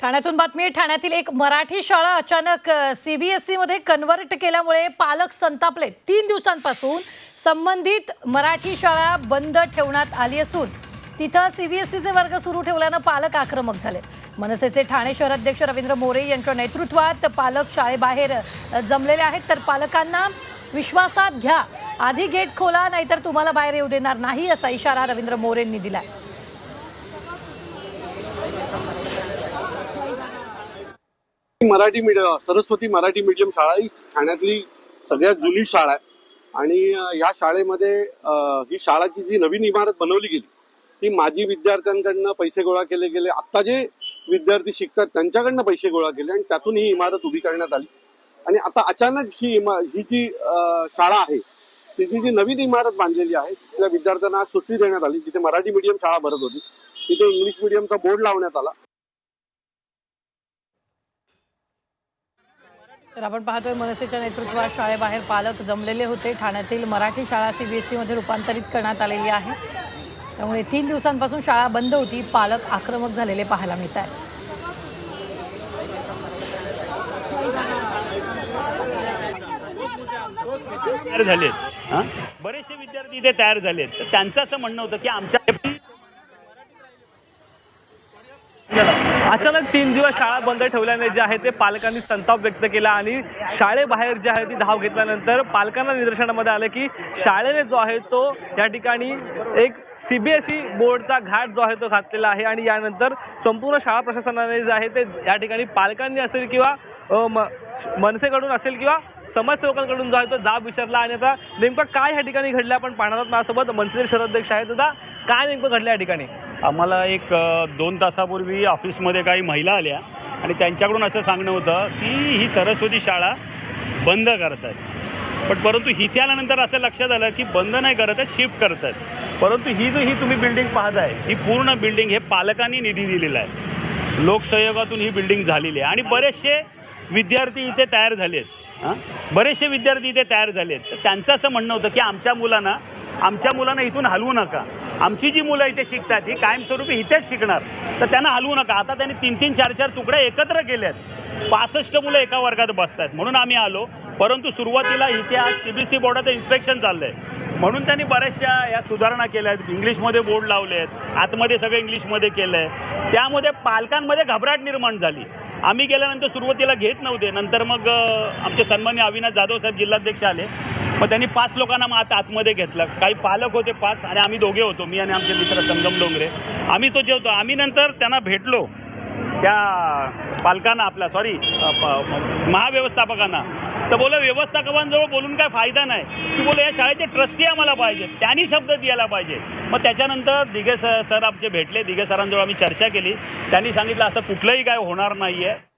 ठाण्यातून बातमी ठाण्यातील एक मराठी शाळा अचानक सीबीएसई मध्ये कन्व्हर्ट केल्यामुळे पालक संतापले तीन दिवसांपासून. संबंधित मराठी शाळा बंद ठेवण्यात आली असून तिथं सीबीएसईचे वर्ग सुरू ठेवल्यानं पालक आक्रमक झाले मनसेचे ठाणे शहराध्यक्ष रवींद्र मोरे यांच्या नेतृत्वात पालक शाळेबाहेर जमलेले आहेत. तर पालकांना विश्वासात घ्या. आधी गेट खोला नाहीतर तुम्हाला बाहेर येऊ देणार नाही असा इशारा रवींद्र मोरेंनी दिलाय. मराठी मीडियम सरस्वती मराठी मीडियम शाळा ही ठाण्यातली सगळ्यात जुनी शाळा आहे. आणि या शाळेमध्ये ही शाळाची जी नवीन इमारत बनवली गेली ती माजी विद्यार्थ्यांकडनं पैसे गोळा केले गेले. आता जे विद्यार्थी शिकतात त्यांच्याकडनं पैसे गोळा केले आणि त्यातून ही इमारत उभी करण्यात आली. आणि आता अचानक ही इमा ही जी शाळा आहे तिची जी नवीन इमारत बांधलेली आहे तिथल्या विद्यार्थ्यांना आज सुट्टी देण्यात आली. जिथे मराठी मीडियम शाळा भरत होती तिथे इंग्लिश मीडियमचा बोर्ड लावण्यात आला. तर आपण पाहतोय मनसेच्या नेतृत्वात शाळेबाहेर पालक जमलेले होते. ठाण्यातील मराठी शाळा सीबीएसई मध्ये रूपांतरित करण्यात आलेली आहे. त्यामुळे तीन दिवसांपासून शाळा बंद होती. पालक आक्रमक झालेले पाहायला मिळत आहे तयार झालेत. बरेचसे विद्यार्थी इथे तयार झालेत. तर त्यांचं असं म्हणणं होतं की आमच्या अचानक तीन दिवस शाळा बंद ठेवल्याने जे आहे ते पालकांनी संताप व्यक्त केला आणि शाळेबाहेर जे आहे ती धाव घेतल्यानंतर पालकांना निदर्शनामध्ये आलं की शाळेने जो आहे तो या ठिकाणी एक सीबीएसई बोर्डचा घाट जो आहे तो घातलेला आहे आणि यानंतर संपूर्ण शाळा प्रशासनाने जे आहे ते या ठिकाणी पालकांनी असेल किंवा म- मनसेकडून असेल किंवा समाजसेवकांकडून जो आहे तो जाब विचारला आणि आता नेमकं काय ह्या ठिकाणी घडलं आपण पाहणार आहोत. माझ्यासोबत मनसेचे शहराध्यक्ष आहेत. आता काय नेमकं घडलं या ठिकाणी? आम्हाला एक दोन तासापूर्वी ऑफिसमध्ये काही महिला आल्या आणि त्यांच्याकडून असं सांगणं होतं की ही सरस्वती शाळा बंद करत आहेत पण परंतु इथे आल्यानंतर असं लक्षात आलं की बंद नाही करत आहेत शिफ्ट करत आहेत परंतु ही जी ही तुम्ही बिल्डिंग पाहताय ही पूर्ण बिल्डिंग हे पालकांनी निधी दिलेला आहे. लोकसहयोगातून ही बिल्डिंग झालेली आहे. आणि बरेचसे विद्यार्थी इथे तयार झालेत. हां? बरेचसे विद्यार्थी इथे तयार झालेत. तर त्यांचं असं म्हणणं होतं की आमच्या मुलांना आमच्या मुलांना इथून हलवू नका. आमची जी मुलं इथे शिकतात ही कायमस्वरूपी इथेच शिकणार. तर त्यांना हलवू नका. आता त्यांनी तीन तीन चार चार तुकड्या एकत्र केल्यात आहेत. पासष्ट मुलं एका वर्गात बसतात म्हणून आम्ही आलो. परंतु सुरुवातीला इथे आज सी बी सी बोर्डाचं इन्स्पेक्शन चाललं आहे म्हणून त्यांनी बऱ्याचशा या सुधारणा केल्या आहेत. इंग्लिशमध्ये बोर्ड लावले आहेत. आतमध्ये सगळं इंग्लिशमध्ये केलं आहे त्यामध्ये पालकांमध्ये घबराट निर्माण झाली. आम्ही गेल्यानंतर सुरुवातीला घेत नव्हते. नंतर मग आमचे सन्मान्य अविनाश जाधव साहेब जिल्हाध्यक्ष आले. मग त्यांनी पाच लोकांना मग आता आतमध्ये घेतलं. काही पालक होते पाच आणि आम्ही दोघे होतो मी आणि आमचे मित्र संगम डोंगरे. आम्ही तो जेवतो. आम्ही नंतर त्यांना भेटलो. त्या पालकांना आपल्या सॉरी महाव्यवस्थापकांना. तर बोल व्यवस्थापकांजवळ बोलून काय फायदा नाही. की बोल या शाळेचे ट्रस्टी आम्हाला पाहिजे. त्यांनी शब्द द्यायला पाहिजे. मग त्याच्यानंतर दिघे सर सर आमचे भेटले. दिघे सरांजवळ आम्ही चर्चा केली. त्यांनी सांगितलं असं कुठलंही काय होणार नाही आहे